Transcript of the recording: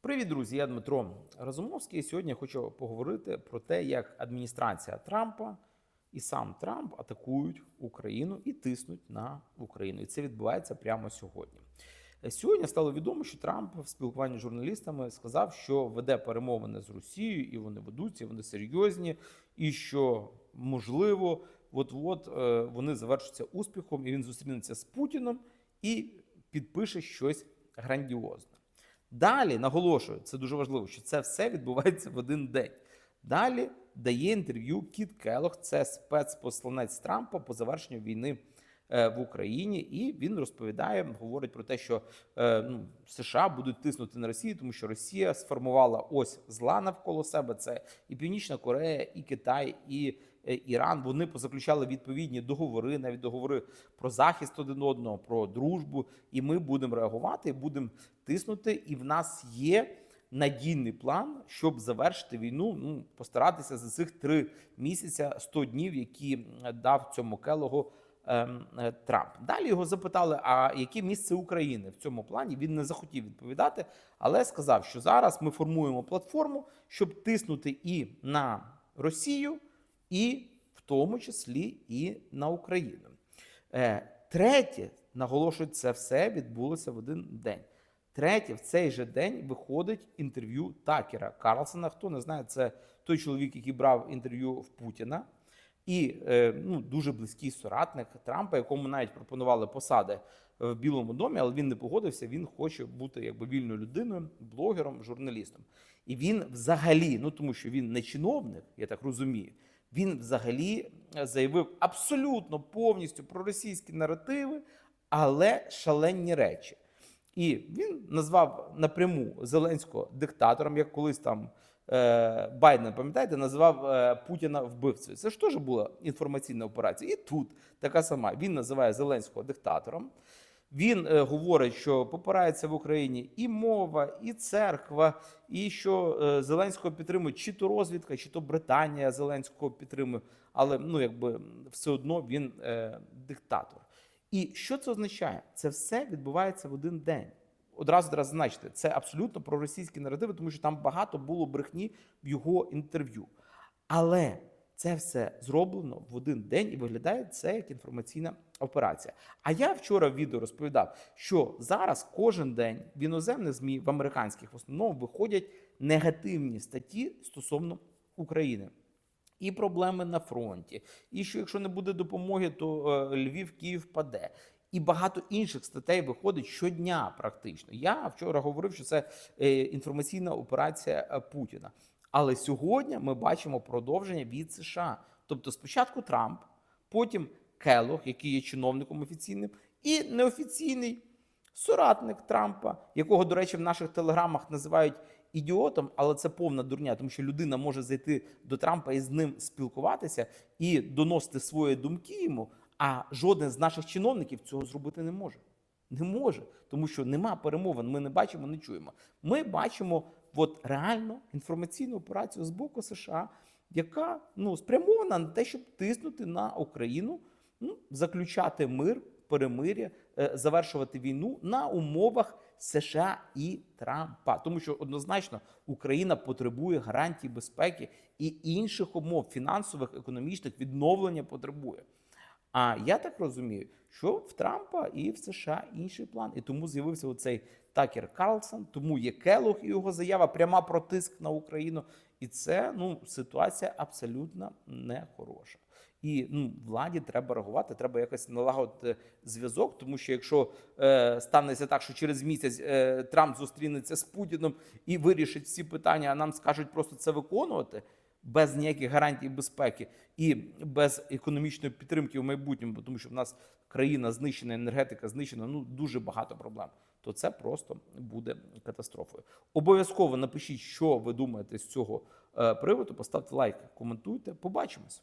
Привіт, друзі! Я Дмитро Разумовський. Сьогодні я хочу поговорити про те, як адміністрація Трампа і сам Трамп атакують Україну і тиснуть на Україну. І це відбувається прямо сьогодні. Сьогодні стало відомо, що Трамп в спілкуванні з журналістами сказав, що веде перемовини з Росією, і вони ведуться, і вони серйозні, і що можливо, от-от е, вони завершаться успіхом, і він зустрінеться з Путіном і підпише щось грандіозне. Далі наголошую, це дуже важливо, що це все відбувається в один день. Далі дає інтерв'ю Кіт Келох, це спецпосланець Трампа по завершенню війни в Україні, і він розповідає, говорить про те, що е, ну, США будуть тиснути на Росію, тому що Росія сформувала ось зла навколо себе. Це і Північна Корея, і Китай, і е, Іран. Вони позаключали відповідні договори, навіть договори про захист один одного, про дружбу. І ми будемо реагувати, будемо тиснути. І в нас є надійний план, щоб завершити війну. Ну постаратися за цих три місяця 100 днів, які е, дав цьому Келогу е, Трамп. Далі його запитали, а яке місце України в цьому плані? Він не захотів відповідати, але сказав, що зараз ми формуємо платформу, щоб тиснути і на Росію, і в тому числі і на Україну. Е, Третє, наголошую, це все відбулося в один день. Третє, в цей же день виходить інтерв'ю Такера Карлсона. Хто не знає, це той чоловік, який брав інтерв'ю в Путіна, і е, ну, дуже близький соратник Трампа, якому навіть пропонували посади в Білому домі, але він не погодився. Він хоче бути якби вільною людиною, блогером, журналістом. І він взагалі, ну тому що він не чиновник, я так розумію. Він взагалі заявив абсолютно повністю про російські наративи, але шалені речі. І він назвав напряму Зеленського диктатором, як колись там е, Байден, пам'ятаєте, називав е, Путіна вбивцею. Це ж теж була інформаційна операція. І тут така сама. Він називає Зеленського диктатором. Він е, говорить, що попирається в Україні і мова, і церква, і що е, Зеленського підтримує чи то розвідка, чи то Британія Зеленського підтримує, але ну якби все одно він е, диктатор. І що це означає? Це все відбувається в один день. Одразу треба зазначити, це абсолютно проросійські наративи, тому що там багато було брехні в його інтерв'ю. Але це все зроблено в один день і виглядає це як інформаційна операція. А я вчора в відео розповідав, що зараз кожен день в іноземних змі в американських в основному виходять негативні статті стосовно України. І проблеми на фронті, і що якщо не буде допомоги, то е, Львів, Київ паде. І багато інших статей виходить щодня, практично. Я вчора говорив, що це е, інформаційна операція е, Путіна. Але сьогодні ми бачимо продовження від США. Тобто, спочатку Трамп, потім Келох, який є чиновником офіційним, і неофіційний соратник Трампа, якого, до речі, в наших телеграмах називають ідіотом, але це повна дурня, тому що людина може зайти до Трампа і з ним спілкуватися і доносити свої думки йому. А жоден з наших чиновників цього зробити не може. Не може, тому що нема перемовин. Ми не бачимо, не чуємо. Ми бачимо от реально інформаційну операцію з боку США, яка ну спрямована на те, щоб тиснути на Україну, ну заключати мир, перемир'я, е, завершувати війну на умовах США і Трампа, тому що однозначно Україна потребує гарантій безпеки і інших умов фінансових, економічних відновлення потребує. А я так розумію, що в Трампа і в США інший план, і тому з'явився оцей Такер Карлсон, тому є Келох і його заява пряма про тиск на Україну. І це ну ситуація абсолютно нехороша. І ну, владі треба реагувати, треба якось налагодити зв'язок, тому що якщо е, станеться так, що через місяць е, Трамп зустрінеться з Путіном і вирішить всі питання, а нам скажуть просто це виконувати без ніяких гарантій безпеки і без економічної підтримки в майбутньому, тому що в нас країна знищена, енергетика знищена, ну дуже багато проблем. То це просто буде катастрофою. Обов'язково напишіть, що ви думаєте з цього е, приводу. Поставте лайк, коментуйте. Побачимось.